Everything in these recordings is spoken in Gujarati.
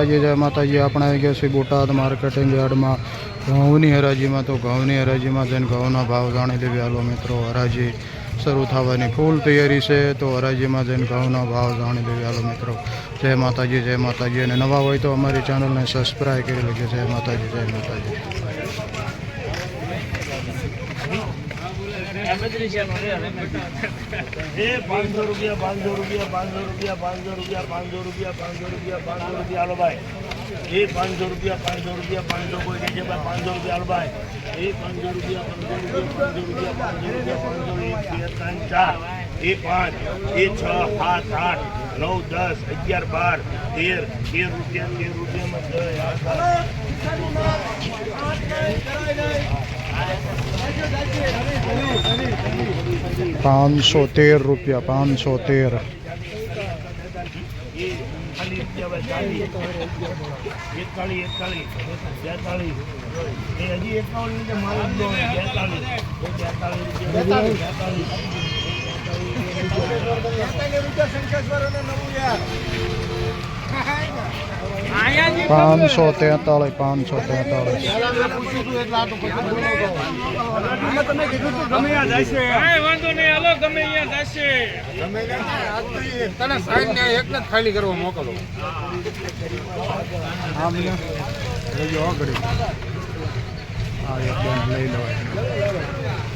માતાજી જય માતાજી. આપણે આવી ગયા છીએ બોટાદ માર્કેટિંગ યાર્ડમાં. ઘઉંની હરાજીમાં તો ઘઉંની હરાજીમાં જઈને ઘઉંના ભાવ જાણી લેવી. હાલો મિત્રો, હરાજી શરૂ થવાની. ફૂલ તૈયારી છે તો હરાજીમાં જઈને ઘઉંના ભાવ જાણી લેવી. હાલો મિત્રો, જય માતાજી જય માતાજી. અને નવા હોય તો અમારી ચેનલને સબસ્ક્રાઈબ કરી લેજો. જય માતાજી જય માતાજી. એ પાંચસો રૂપિયા પાંચસો રૂપિયા પાંચસો રૂપિયા પાંચસો રૂપિયા પાંચસો રૂપિયા પાંચસો રૂપિયા પાંચસો રૂપિયા હાલો એ પાંચસો રૂપિયા પાંચસો રૂપિયા પાંચસો કોઈ ભાઈ પાંચસો રૂપિયા હાલો એ પાંચસો રૂપિયા પાંચસો રૂપિયા પાંચસો રૂપિયા પાંચસો રૂપિયા પાંચસો એક બે ત્રણ ચાર એ પાંચ એ છ સાત આઠ નવ દસ અગિયાર બાર તેર તેર રૂપિયા તેર રૂપિયામાં પાંચસો તેર રૂપિયા પાંચસો તેર રૂપિયા ચાલીસ એકતાલીસ એકતાલીસ પાંચસો તેતાળીસ પાંચસો તેતાળીસ ખાલી કરવા મોકલો લઈ લેવાય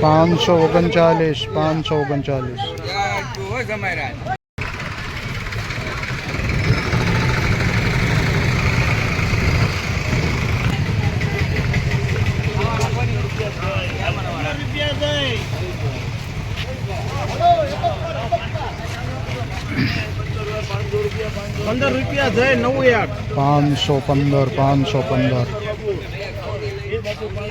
પાંચસો ઓગણચાલીસ પાંચસો ઓગણચાલીસ પંદર રૂપિયા જાય નવું યાર પાંચસો પંદર પાંચસો પંદર એ બાપુ પાંચસો રૂપિયા બચકર દે બાપુ ત્યાં તમારે કાપો બાપુ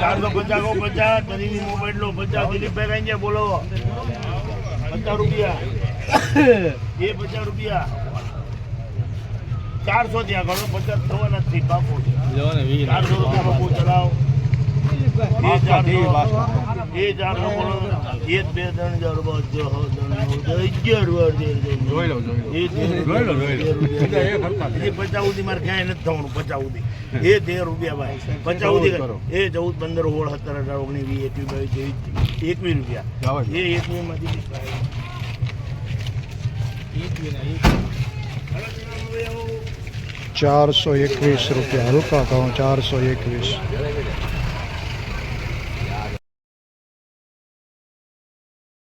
ચારસો પચાસ પચાસ મોબાઈલ લો પચાસ દિલીપભાઈ કઈ ગયા બોલો પચાસ રૂપિયા. એ પચાસ રૂપિયા. ચારસો ત્યાં ઘણો પચાસ થવાના જ બાપુ ચારસો રૂપિયા બાપુ ચલાવ. એ ચારસો એ ચારસો બોલો. એક બે ત્રણ ચાર પાંચ છ સાત અગિયાર વાર જોઈ લો જોઈ પચાસ સુધી મારે ક્યાંય નથી થવાનું પચાસ સુધી એ તેર રૂપિયા ભાઈ. પચાસ સુધી એ ચૌદ પંદર સોળ સત્તર અઢાર ઓગણીસ વીસ એકવીસ બાવીસ એકવીસ રૂપિયા. એ એકવીસમાંથી ચારસો એકવીસ રૂપિયા. હલકા કહું ચારસો એકવીસ.